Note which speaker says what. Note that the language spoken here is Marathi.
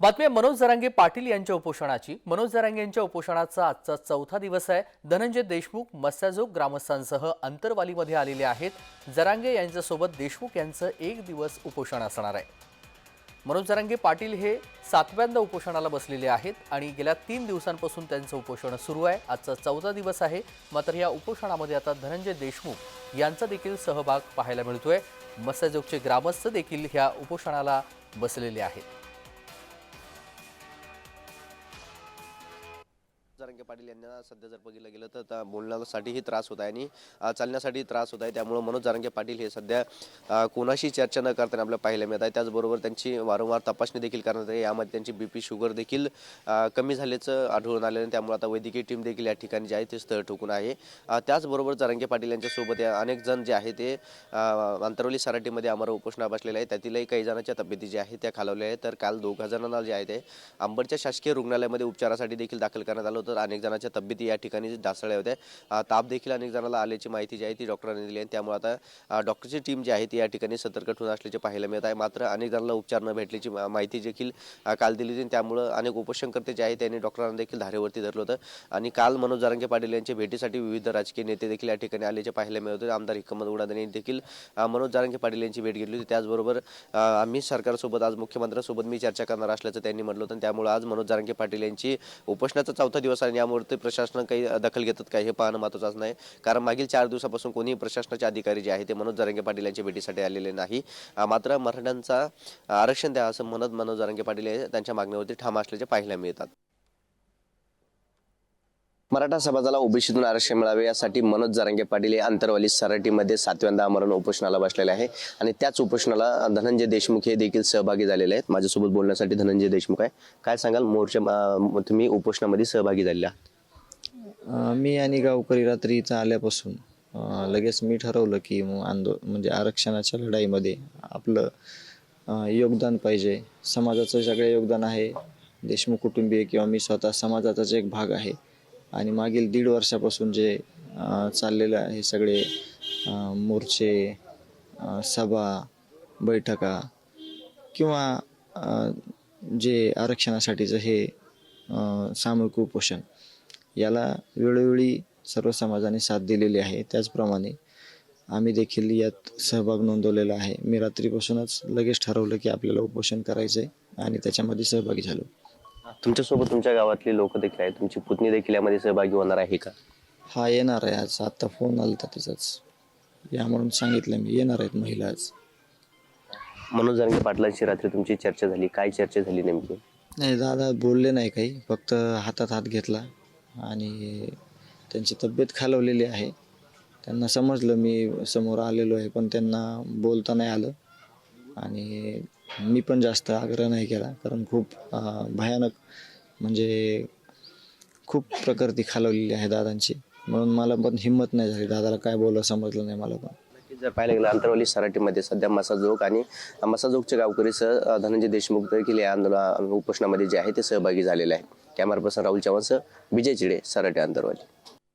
Speaker 1: बातमी मनोज जरांगे पाटील यांच्या उपोषणाची. मनोज जरांगे यांच्या उपोषणाचा आजचा चौथा दिवस आहे. धनंजय देशमुख मस्याजोग ग्रामस्थांसह अंतरवालीमध्ये आलेले आहेत. जरांगे यांच्यासोबत देशमुख यांचं एक दिवस उपोषण असणार आहे. मनोज जरांगे पाटील हे सातव्यांदा उपोषणाला बसलेले आहेत आणि गेल्या तीन दिवसांपासून त्यांचं उपोषण सुरू आहे. आजचा चौथा दिवस आहे. मात्र या उपोषणामध्ये आता धनंजय देशमुख यांचा देखील सहभाग पाहायला मिळतोय. मस्याजोगचे ग्रामस्थ देखील ह्या उपोषणाला बसलेले आहेत.
Speaker 2: जरांगे पाटील यांना सध्या जर बघितलं गेलं तर बोलण्यासाठीही त्रास होत आहे आणि चालण्यासाठी त्रास होत आहे. त्यामुळे मनोज जरांगे पाटील हे सध्या कोणाशी चर्चा न करताना आपल्याला पाहायला मिळत आहे. त्याचबरोबर त्यांची वारंवार तपासणी देखील करण्यात आहे यामध्ये त्यांची बीपी शुगर देखील कमी झाल्याचं आढळून आलं आणि त्यामुळे आता वैद्यकीय टीम देखील या ठिकाणी जे आहे ते स्थळ ठोकून आहे. त्याचबरोबर जरांगे पाटील यांच्यासोबत अनेक जण जे आहे ते अंतरवली सराटीमध्ये आम्हाला उपोषणा बसलेले आहे त्यातीलही काही जणांच्या तब्येती ज्या आहेत त्या खालावल्या आहेत. तर काल दोघा जणांना जे आहे ते अंबडच्या शासकीय रुग्णालयामध्ये उपचारासाठी देखील दाखल करण्यात आलं होतं. अनेक जणांच्या तब्येती या ठिकाणी ढासळल्या होत्या. ताप देखील अनेक जणांना आल्याची माहिती जी आहे ती डॉक्टरांनी दिली आहे त्यामुळे आता डॉक्टरची टीम जी आहे ती या ठिकाणी सतर्क ठेवून असल्याचे पाहायला मिळत आहे. मात्र अनेक जणांना उपचार न भेटल्याची माहिती देखील काल दिली होती त्यामुळं अनेक उपोषणकर्ते जे आहेत त्यांनी डॉक्टरांना देखील धारेवरती धरलं होतं. आणि काल मनोज जारंगे पाटील यांच्या भेटीसाठी विविध राजकीय नेते देखील या ठिकाणी आल्याचे पाहायला मिळत होते. आमदार हिकमत उडादने यांनी देखील मनोज जारंगे पाटील यांची भेट घेतली होती. त्याचबरोबर आम्ही सरकारसोबत आज मुख्यमंत्र्यांसोबत मी चर्चा करणार असल्याचं त्यांनी म्हटलं होतं आणि त्यामुळे आज मनोज जारंगे पाटील यांची उपोषणाचा चौथा दिवस आहे यामुळे प्रशासन काही दखल घेतात काय हे पाहणं महत्त्वाचं नाही. कारण मागील चार दिवसापासून कोणीही प्रशासनाचे अधिकारी जे आहे ते मनोज जरंगे पाटील यांच्या भेटीसाठी आलेले नाही. मात्र मराठ्यांचा आरक्षण द्या असं म्हणत मनोज जरंगे पाटील हे त्यांच्या मागणीवरती ठाम असल्याचे पाहायला मिळतात. मराठा समाजाला ओबीसीतून आरक्षण मिळावे यासाठी मनोज जारंगे पाटील हे आंतरवाली सराटीमध्ये सातव्यांदा आमरण उपोषणाला बसलेले आहे. आणि त्याच उपोषणाला धनंजय देशमुख हे देखील सहभागी झालेले आहेत. माझ्यासोबत बोलण्यासाठी धनंजय देशमुख आहे. काय सांगाल? मोर्चा तुम्ही उपोषणामध्ये सहभागी झालेला आहात.
Speaker 3: मी आणि गावकरी रात्री इथं आल्यापासून लगेच मी ठरवलं की मग आंदो म्हणजे आरक्षणाच्या लढाईमध्ये आपलं योगदान पाहिजे. समाजाचं सगळे योगदान आहे. देशमुख कुटुंबीय किंवा मी स्वतः समाजाचाच एक भाग आहे. आणि मागील दीड वर्षापासून जे चाललेलं आहे सगळे मोर्चे सभा बैठका किंवा जे आरक्षणासाठीचं हे सामूहिक उपोषण याला वेळोवेळी सर्व समाजाने साथ दिलेली आहे. त्याचप्रमाणे आम्ही देखील यात सहभाग नोंदवलेला आहे. मी रात्रीपासूनच लगेच ठरवलं की आपल्याला उपोषण करायचं आहे आणि त्याच्यामध्ये सहभागी झालो.
Speaker 2: तुमच्यासोबत तुमच्या गावातली लोक देखील आहेत. तुमची पुतणी देखील यामध्ये सहभागी होणार आहे का?
Speaker 3: हा येणार आहे आज. आत्ता फोन आला होता त्याचाच या म्हणून सांगितलं मी. येणार आहेत महिला आज.
Speaker 2: मनोज जारंगे पाटलांची रात्री तुमची चर्चा झाली. काय चर्चा झाली नेमकी?
Speaker 3: नाही दादा बोलले नाही काही. फक्त हातात हात घेतला आणि त्यांची तब्येत खालवलेली आहे. त्यांना समजलं मी समोर आलेलो आहे पण त्यांना बोलता नाही आलं. आणि मी पण जास्त आग्रह नाही केला कारण खूप भयानक म्हणजे खूप प्रकृती खालवलेली आहे दादांची. म्हणून मला पण हिंमत नाही झाली दादाला काय बोला समजलं नाही मला पण.
Speaker 2: जर पाहायला गेलं अंतरवली सराटीमध्ये सध्या मसाजोग आणि मसाजोगच्या गावकरीसह अ, धनंजय देशमुख देखील या आंदोलन उपोषणामध्ये जे आहे ते सहभागी झालेले आहे कॅमेरा पर्सन राहुल चव्हाणसह विजय चिडे सराटी अंतरवाली.